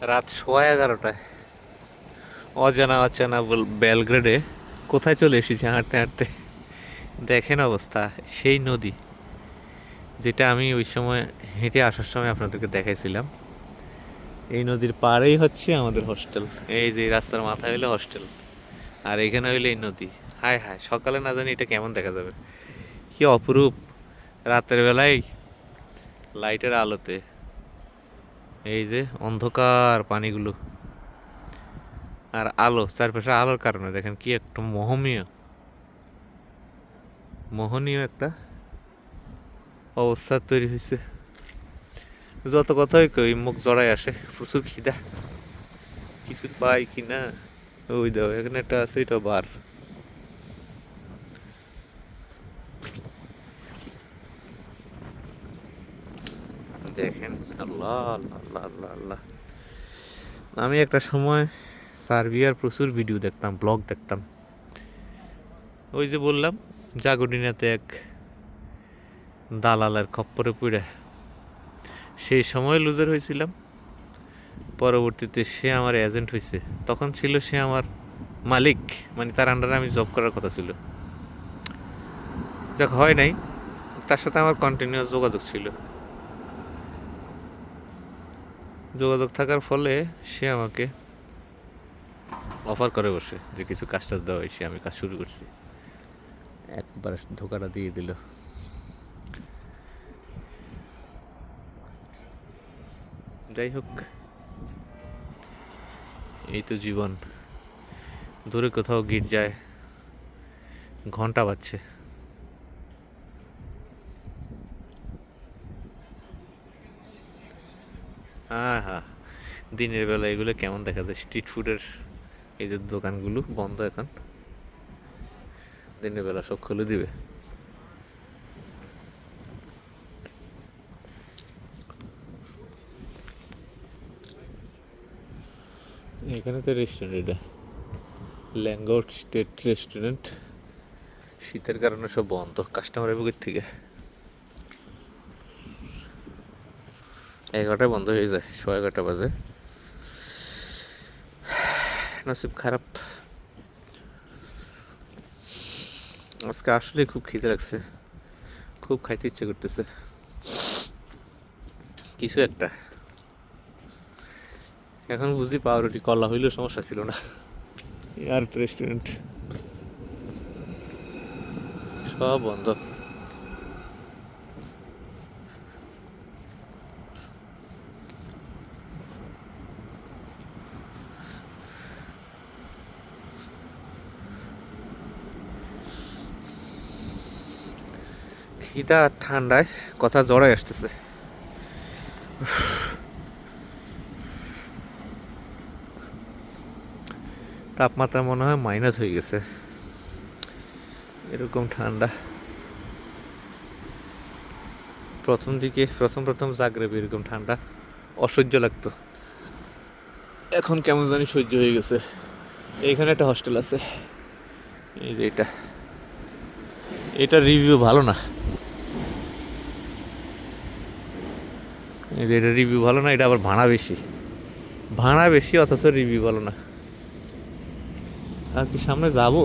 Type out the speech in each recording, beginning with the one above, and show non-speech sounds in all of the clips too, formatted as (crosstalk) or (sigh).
রাত সোয়া এগারোটায়। অজানা অচেনা বল- বেলগ্রেডে কোথায় চলে এসেছি হাঁটতে হাঁটতে? দেখেন অবস্থা, সেই নদী, যেটা আমি ওই সময় হেঁটে আসার সময় আপনাদেরকে দেখাইছিলাম। এই নদীর পাড়েই হচ্ছে আমাদের হোস্টেল। এই যে রাস্তার মাথায় হইলে হোস্টেল, আর এখানে হইলে এই নদী। হায় হায়, সকালে না জানি এটা কেমন দেখা যাবে। কি অপরূপ, রাতের বেলায়, লাইটের আলোতে। এই যে অন্ধকার পানিগুলো আর আলো, চারপাশে আলোর কারণে। দেখেন কি একটা মোহনীয় মোহনীয় একটা অবস্থা তৈরি হয়েছে। যত কথাই কই, মুখ জড়াই আসে, প্রচুর খিদা। কিছু পাই কি না ওই দাও এখানে একটা আছে, এটা বার। দেখেন, আল্লাহ আল্লাহ আল্লাহ আল্লাহ আমি একটা সময় সার্বিয়ার প্রচুর ভিডিও দেখতাম ব্লগ দেখতাম। ওই যে বললাম জাগরিনাতে এক দালালের খপ্পরে পড়ে সেই সময় লুজার হয়েছিলাম পরবর্তীতে সে আমার এজেন্ট হয়েছে তখন ছিল সে আমার মালিক মানে তার আন্ডারে আমি জব করার কথা ছিল। যাক, হয় নাই। তার সাথে আমার কন্টিনিউয়াস যোগাযোগ ছিল। যোগাযোগ থাকার ফলে সে আমাকে অফার করে বসে যে কিছু কাজ টাজ দেওয়া হয়েছে আমি কাজ শুরু করছি। একবার ধোকাটা দিয়ে দিল। যাই হোক এই তো জীবন। দূরে কোথাও গির্জায় ঘণ্টা বাজছে হ্যাঁ হ্যাঁ দিনের বেলা এগুলো কেমন দেখা যায়? স্ট্রিট ফুডের এই যে দোকানগুলো বন্ধ এখন। দিনের বেলা সব খুলে দিবে। এখানে তো রেস্টুরেন্ট এটা। ল্যাঙ্গআউট স্টেট রেস্টুরেন্ট শীতের কারণে সব বন্ধ। কাস্টমারের বুকের থেকে। এগারোটায় বন্ধ হয়ে যায়। সোয়া এগারোটা বাজে। নসিব খারাপ। আজকে আসলে খুব খিদে লাগছে। খুব খাইতে ইচ্ছে করতেছে। কিছু একটা। এখন বুঝি পাউরুটি, কলা হইলেও সমস্যা ছিল না। আর রেস্টুরেন্ট সব বন্ধ। খিদা আর ঠান্ডায় কথা জড়াই আসতেছে। তাপমাত্রা মনে হয় মাইনাস হয়ে গেছে। এরকম ঠান্ডা। প্রথম দিকে, প্রথম প্রথম জাগরেবে এরকম ঠান্ডা। অসহ্য লাগতো। এখন কেমন জানি সহ্য হয়ে গেছে। এইখানে একটা হস্টেল আছে। এই যে এটা। এটা রিভিউ ভালো না এই যে এটা রিভিউ ভালো না, এটা আবার ভাড়া বেশি। ভাড়া বেশি, অথচ রিভিউ ভালো না। আর কি, সামনে যাব?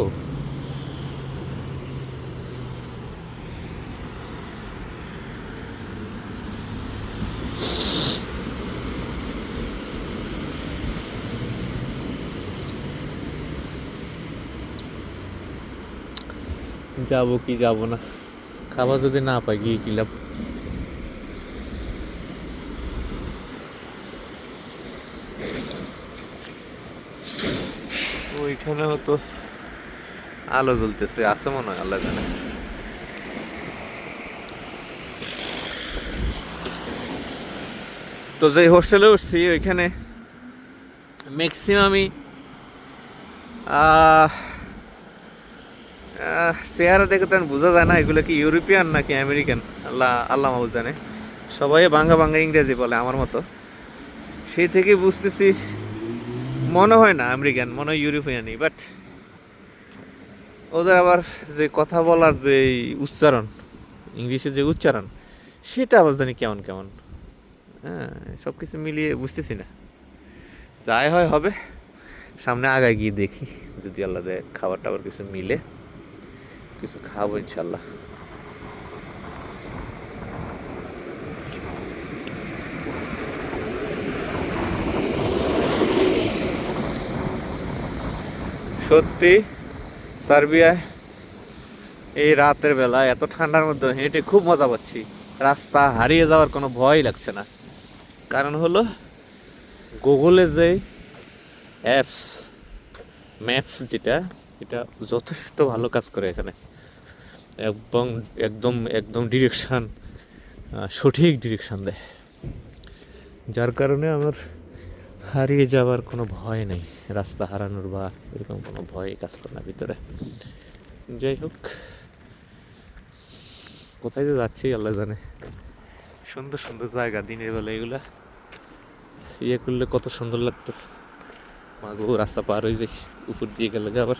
যাব কি যাব না। খাবার যদি না পাই, গিয়ে কি ওইখানেও তো আলো জ্বলতেছে, আছে মনে হয়, আল্লাহ জানে। তো যে হোস্টেলে উঠছি, ওইখানে ম্যাক্সিমামই চেহারা দেখে তো আর বোঝা যায় না, এগুলো কি ইউরোপিয়ান নাকি আমেরিকান? আল্লাহ আল্লাহ জানে। সবাই বাঙ্গা বাঙ্গা ইংরেজি বলে আমার মতো। সেই থেকে বুঝতেছি মনে হয় না আমেরিকান, মনে হয় ইউরোপিয়ানই বাট ওদের আবার যে কথা বলার যে উচ্চারণ ইংলিশের যে উচ্চারণ, সেটা আবার জানি কেমন কেমন। হ্যাঁ সব কিছু মিলিয়ে বুঝতেছি না। যাই হয়, হবে। সামনে আগায় গিয়ে দেখি, যদি আল্লাহ দেয় খাবার টাবার কিছু মিলে, কিছু খাব ইনশাল্লাহ। সত্যি সার্বিয়ায় এই রাতের বেলা এত ঠান্ডার মধ্যে হেঁটে খুব মজা পাচ্ছি। রাস্তা হারিয়ে যাওয়ার কোনো ভয় লাগছে না। কারণ হলো, গুগলে যে অ্যাপস ম্যাপস যেটা, এটা যথেষ্ট ভালো কাজ করে এখানে। এবং একদম একদম ডিরেকশান সঠিক ডিরেকশান দেয়। যার কারণে আমার হারিয়ে যাওয়ার কোনো ভয় নেই। রাস্তা হারানোর বা এরকম কোনো ভয় কাজ করে না ভিতরে। যাই হোক, কোথায় যে যাচ্ছি আল্লাহ জানে। সুন্দর সুন্দর জায়গা, দিনের বেলা এগুলা। ইয়ে করলে কত সুন্দর লাগতো। মাগো, রাস্তা পার হয়ে যাই, উপর দিয়ে গেলে আবার।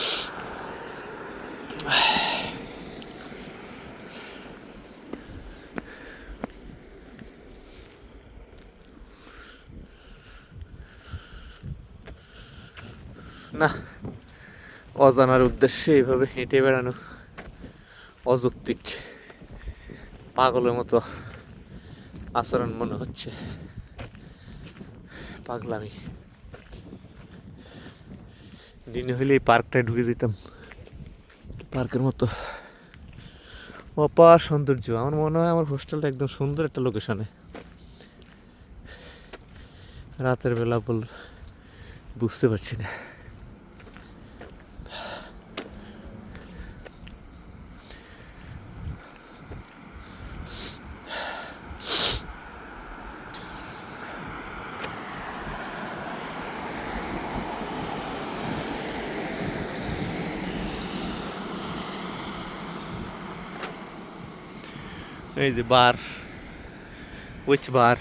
না, অজানার উদ্দেশ্যে এইভাবে হেঁটে বেড়ানো অযৌক্তিক পাগলের মতো আচরণ মনে হচ্ছে। পাগলামি। দিনে হলে এই পার্কটায় ঢুকে যেতাম। পার্কের মতো অপার সৌন্দর্য। আমার মনে হয় আমার হোস্টেলটা একদম সুন্দর একটা লোকেশনে। রাতের বেলা বল বুঝতে পারছি না। এই যে বার উইচ বার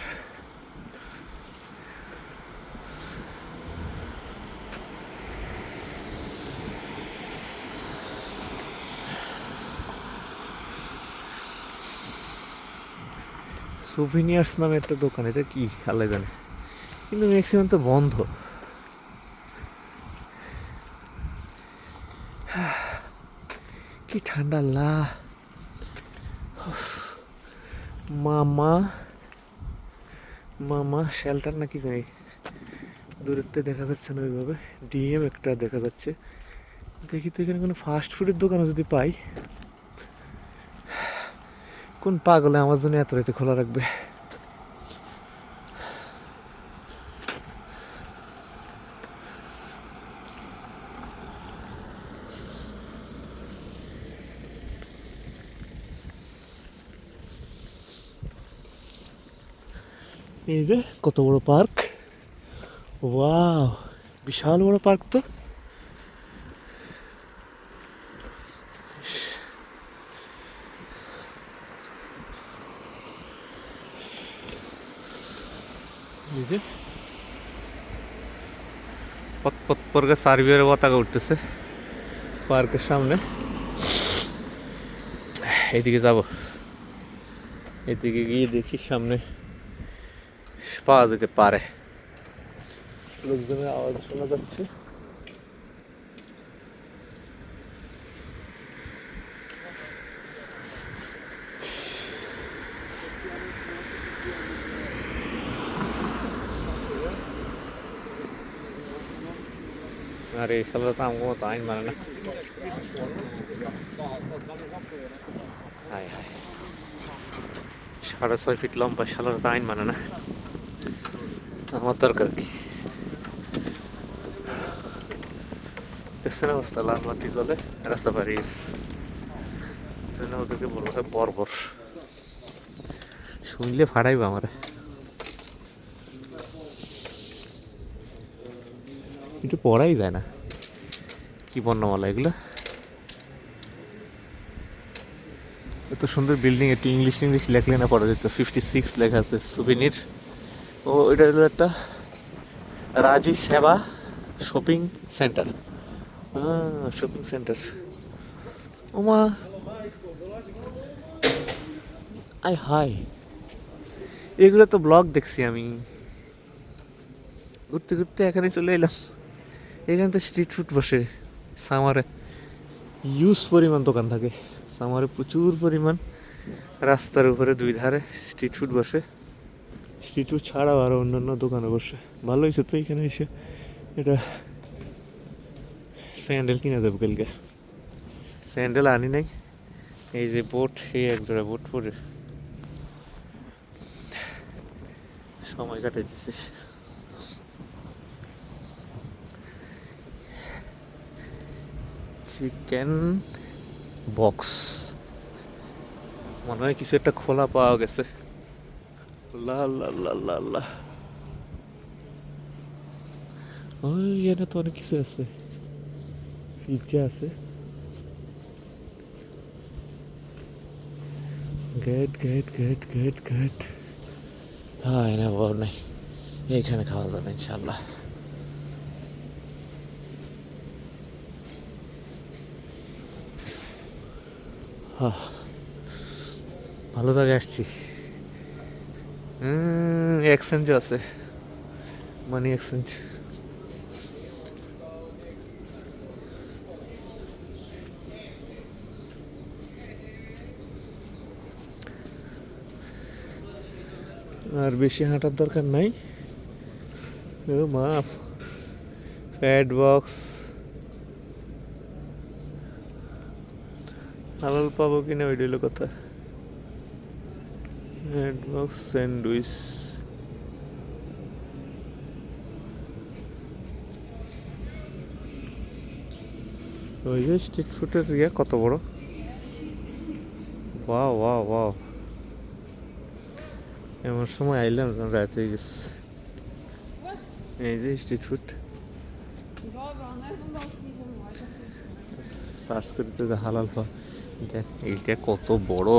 সুভিনিয়ার্স নামে একটা দোকান, এটা কি? আল্লাহ জানে। কিন্তু ম্যাক্সিমাম তো বন্ধ। (sighs) কি ঠান্ডা লা মামা মামা শেল্টার নাকি জানি, দূরত্বে দেখা যাচ্ছে না ওইভাবে ডিএম একটা দেখা যাচ্ছে। দেখি তো এখানে কোনো ফাস্ট ফুডের দোকানও যদি পাই। কোন পাগলে আমার জন্য এত রাতে খোলা রাখবে? এই যে কত বড় পার্ক। ওয়াও বিশাল বড় পার্ক তো। এই যে। পত পত করে সার্ভিয়ার পতাকা উঠতেছে। পার্কের সামনে। এইদিকে যাব। এদিকে গিয়ে দেখি সামনে। পাওয়া যেতে পারে। লোকজনের আওয়াজ শোনা যাচ্ছে। আরে শালা তো আমগো মতো আইন মানে না। হায় হায়। সাড়ে ছয় ফিট লম্বা শালার তো আইন মানে না। আমার দরকার কি? দেখছেন অবস্থা, লাল রাস্তা পাড়ি ওদেরকে বলব হয় বর্বর শুনলে ফাড়াইবা আমার। কিন্তু পড়াই যায় না। কি বর্ণমালা এগুলো? এত সুন্দর বিল্ডিং একটু ইংলিশ ইংলিশ লেখলে না পড়া যেত। ফিফটি সিক্স লেখা আছে সুবিনির ও, এটা হলো একটা রাজি সেবা শপিং সেন্টার। Shopping centre. ওমা। আই হাই এগুলো তো ব্লগ দেখছি আমি। ঘুরতে ঘুরতে এখানে চলে এলাম। এখানে তো স্ট্রিট ফুড বসে। সামারে ইউজ পরিমাণ দোকান থাকে। সামারে প্রচুর পরিমাণ রাস্তার উপরে দুই ধারে স্ট্রিট ফুড বসে। স্ট্রিট ফুড ছাড়াও আরও অন্যান্য দোকানে বসে ভালো হয়েছে তো এখানে এসে। এটা স্যান্ডেল কিনে দেবো কালকে। স্যান্ডেল আনি নাই। এই যে বোট, এই এক জোড়া বোট পরে। সময় কাটাইতেছি। Chicken box. মনে হয় কিছু একটা খোলা পাওয়া গেছে। লা লা লা লা লা ওই এখানে তো অনেক কিছু আছে পিজ্জা আছে good good good good good হ্যাঁ এনে বড় নাই এইখানে খাওয়া যাবে ইনশাল্লাহ ভালো জায়গায় আসছি এক্সচেঞ্জও আছে। মানি এক্সচেঞ্জ আর বেশি হাঁটার দরকার নাই। মাফ ফ্যাট বক্স হালাল পাবো কিনা ওইটা হলো কথা। ফ্যাট বক্স স্যান্ডউইচ ওই যে স্ট্রিট ফুডের ইয়ে কত বড়? ওয়াও ওয়াও ওয়াও এমন সময় আইলাম রাত হয়ে গেছে এই যে স্ট্রিট ফুড সার্চ করতে হালাল দেখ এইটা কত বড়।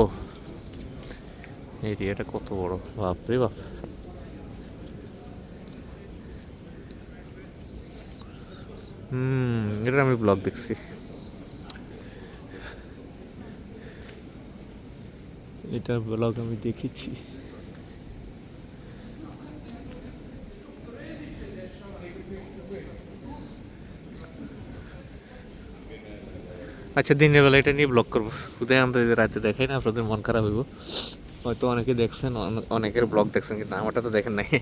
এরিয়াটা কত বড়? বাপরে বাপ। হুম এটা আমি ব্লগ দেখছি। এটা ব্লগ আমি দেখেছি। আচ্ছা দিনের বেলা এটা নিয়ে ব্লগ করব। উদয় আমরা যদি রাতে দেখাই না আপনাদের মন খারাপ হইব। হয়তো অনেকে দেখছেন, অনে- অনেকের ব্লগ দেখছেন, কিন্তু আমারটা তো দেখেন নাই।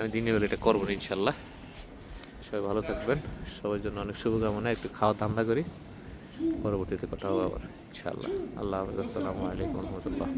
আমি দিনের বেলা এটা করব ইনশাল্লাহ সবাই ভালো থাকবেন, সবার জন্য অনেক শুভকামনা, একটু খাওয়া ধান্দা করি। পরবর্তীতে কথা হবে আবার ইনশাল্লাহ আল্লাহ হাফিজ, আসসালামু আলাইকুম রহমতুল্লাহ।